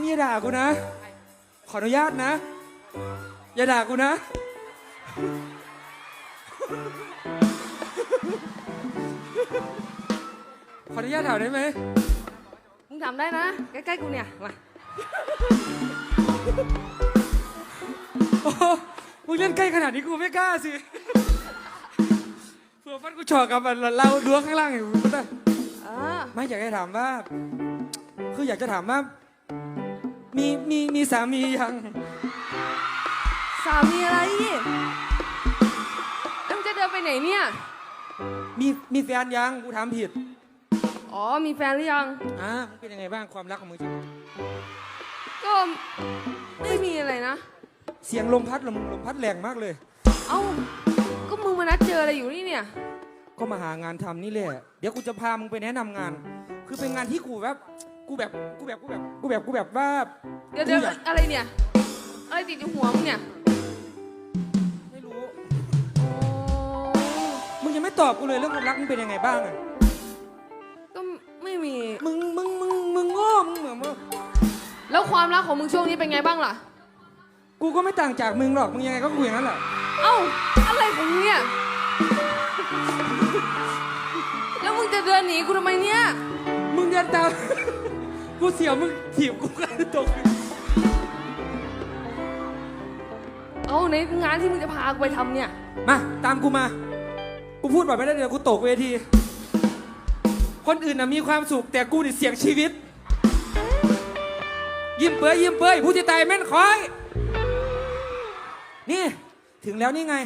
มึงอย่าด่ากูนะ ขออนุญาตนะ อย่าด่ากูนะ ขออนุญาตถามได้ไหม มึงทำได้นะ ใกล้ๆกูเนี่ย มา โอ้โหมึงเล่นใกล้ขนาดนี้กูไม่กล้าสิ เผื่อฟันกูชอกกับเราล้วงข้างล่างอยู่ก็ได้อ่าไม่อยากให้ถามว่า คืออยากจะถามว่า มีมีมีสามียังสามีอะไรแล้วมึงจะเดินไปไหนเนี่ย มีมีแฟนยังกูถามผิดอ๋อ มีแฟนหรือยัง อ่ามึงเป็นยังไงบ้างความรักของมึงก็ไม่มีอะไรนะ เสียงลมพัดลมลมพัดแรงมากเลย เอ้า ก็มึงมานัดเจออะไรอยู่นี่เนี่ย ก็มาหางานทำนี่แหละ เดี๋ยวกูจะพามึงไปแนะนำงาน คือเป็นงานที่กูแบบ กูแบบกูแบบกูแบบกูแบบกูแบบว่าเดี๋ยวเดี๋ยวกูอยากอะไรเนี่ย อะไรติดอยู่หัวมึงเนี่ยไม่รู้โอ้มึงยังไม่ตอบกูเลยเรื่องความรักมึงเป็นยังไงบ้างอะก็ไม่มี มึงมึงมึงมึงโง่มึงเหมือนมึงแล้วความรักของมึงช่วงนี้เป็นไงบ้างล่ะ กูก็ไม่ต่างจากมึงหรอกมึงยังไงก็กูอย่างนั้นแหละเอ้าอะไรของมึงเนี่ยแล้วมึงจะเดินหนีกูทำไมเนี่ยมึงเดินตาม กูเสียวมึงถีบกูกันตกเอาในงานที่มึงจะพากูไปทำเนี่ย มา ตามกูมา กูพูดแบบไม่ได้เดี๋ยวกูตกเวที คนอื่นน่ะมีความสุข แต่กูนี่เสี่ยงชีวิต ยิ้มเปื่อยยิ้มเปื่อยผู้ที่ตายแม่นคอย นี่ ถึงแล้วนี่ไง